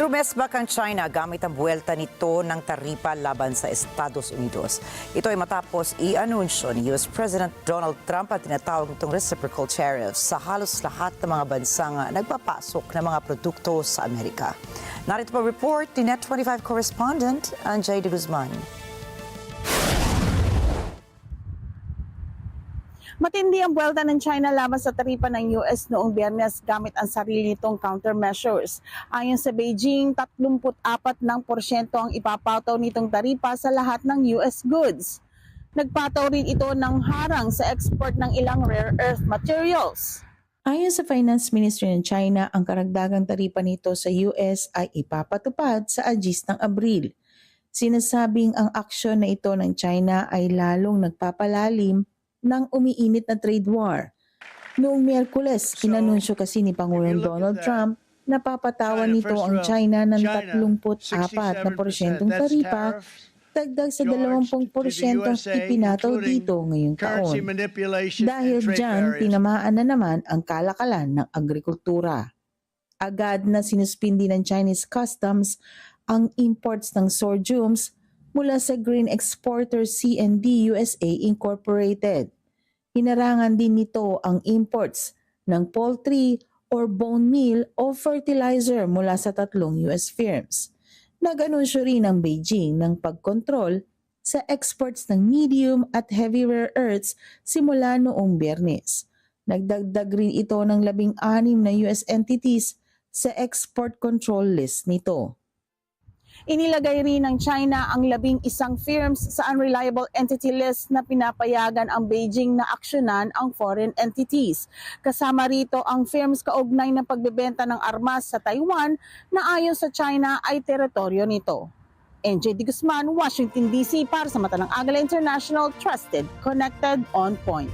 Rumesbak ang China gamit ang buwelta nito ng taripa laban sa Estados Unidos. Ito ay matapos i-anunsyo ni US President Donald Trump at tinatawag nitong reciprocal tariffs sa halos lahat ng mga bansang nagpapasok ng mga produkto sa Amerika. Narito pa report ni Net25 correspondent Anjay de Guzman. Matindi ang buwelta ng China laban sa taripa ng US noong biyernes gamit ang sarili nitong countermeasures. Ayon sa Beijing, 34 ng porsyento ang ipapataw nitong taripa sa lahat ng US goods. Nagpataw rin ito ng harang sa export ng ilang rare earth materials. Ayon sa Finance Ministry ng China, ang karagdagang taripa nito sa US ay ipapatupad sa Agis ng Abril. Sinasabing ang aksyon na ito ng China ay lalong nagpapalalim ng umiinit na trade war. Noong Miyerkules, inanunsyo kasi ni Pangulong Donald Trump na papatawan nito ang China ng 34 na porsyentong taripa dagdag sa 20 porsyentong ipinataw dito ngayong taon. Dahil dyan, tinamaan na naman ang kalakalan ng agrikultura. Agad na sinuspindi ng Chinese customs ang imports ng sorghums mula sa grain exporter CND USA Incorporated. Hinarangan din nito ang imports ng poultry or bone meal o fertilizer mula sa tatlong US firms. Nag-anunsyo rin ang Beijing ng pagkontrol sa exports ng medium at heavy rare earths simula noong biyernes. Nagdagdag rin ito ng labing-anim na US entities sa export control list nito. Inilagay rin ng China ang labing isang firms sa unreliable entity list na pinapayagan ang Beijing na aksyonan ang foreign entities. Kasama rito ang firms kaugnay ng pagbebenta ng armas sa Taiwan na ayon sa China ay teritoryo nito. NJ De Guzman, Washington DC para sa Mata ng Agala International, Trusted, Connected, On Point.